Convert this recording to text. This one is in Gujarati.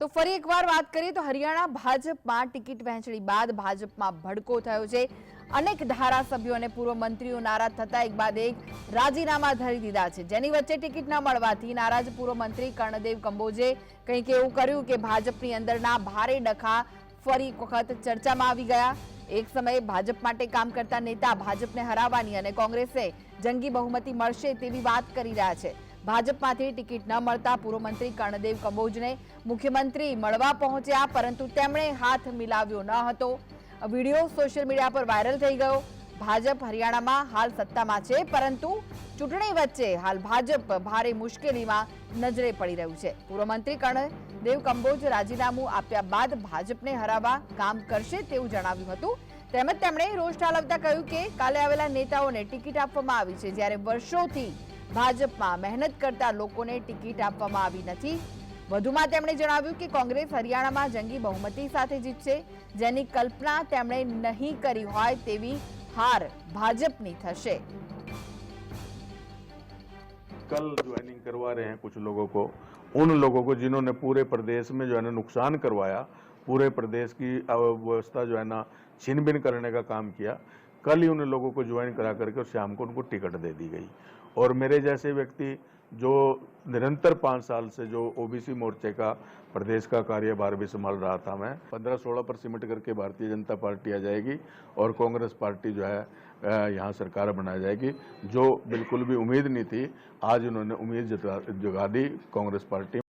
તો ફરી એકવાર વાત કરીએ તો હરિયાણા ભાજપમાં ટિકિટ વહેંચણી બાદ ભાજપમાં ભડકો થયો છે. અનેક ધારાસભ્યો અને પૂર્વ મંત્રીઓ નારાજ થતા એક બાદ એક રાજીનામા ધરી દીધા છે. જેની વચ્ચે ટિકિટ ન મળવાથી નારાજ પૂર્વ મંત્રી કર્ણદેવ કંબોજે કંઈક એવું કર્યું કે ભાજપની અંદરના ભારે ડખા ફરી વખત ચર્ચામાં આવી ગયા. એક સમયે ભાજપ માટે કામ કરતા નેતા ભાજપને હરાવવાની અને કોંગ્રેસે જંગી બહુમતી મળશે તેવી વાત કરી રહ્યા છે. ભાજપમાંથી ટિકિટ ન મળતા પૂર્વ મંત્રી કર્ણદેવ કંબોજને મુખ્યમંત્રી મળવા પહોંચ્યા, પરંતુ તેમણે હાથ મિલાવ્યો ન હતો. વીડિયો સોશિયલ મીડિયા પર વાયરલ થઈ ગયો. ભાજપ હરિયાણામાં હાલ સત્તામાં છે, પરંતુ ચૂંટણી વચ્ચે હાલ ભાજપ ભારે મુશ્કેલીમાં નજરે પડી રહ્યું છે. પૂર્વ મંત્રી કર્ણદેવ કંબોજ રાજીનામું આપ્યા બાદ ભાજપને હરાવવા કામ કરશે તેવું જણાવ્યું હતું. તેમજ તેમણે રોષ ઠાલવતા કહ્યું કે કાલે આવેલા નેતાઓને ટિકિટ આપવામાં આવી છે. જ્યારે વર્ષોથી ભાજપમાં મહેનત કરતા લોકોને ટિકિટ આપવામાં આવી નથી વધુમાં તેમણે જણાવ્યું કે કોંગ્રેસ હરિયાણામાં જંગી બહુમતી સાથે જીતશે જેની કલ્પના તેમણે નહીં કરી હોય તેવી હાર ભાજપની થશે कल ज्वाइनिंग करवा रहे हैं कुछ लोगों को उन लोगों को जिन्होंने पूरे प्रदेश में जो है ना नुकसान करवाया पूरे प्रदेश की व्यवस्था जो है ना छीन बिन करने का काम किया कल ही उन लोगों को ज्वाइन करा करके और शाम को उनको टिकट दे दी गई। और मेरे जैसे व्यक्ति जो निरंतर पाँच साल से जो ओबीसी मोर्चे का, प्रदेश का कार्यभार भी संभाल रहा था मैं, पंद्रह सोलह पर सिमट करके भारतीय जनता पार्टी आ जाएगी और कांग्रेस पार्टी जो है यहाँ सरकार बनाई जाएगी, जो बिल्कुल भी उम्मीद नहीं थी। आज उन्होंने उम्मीद जगा दी कांग्रेस पार्टी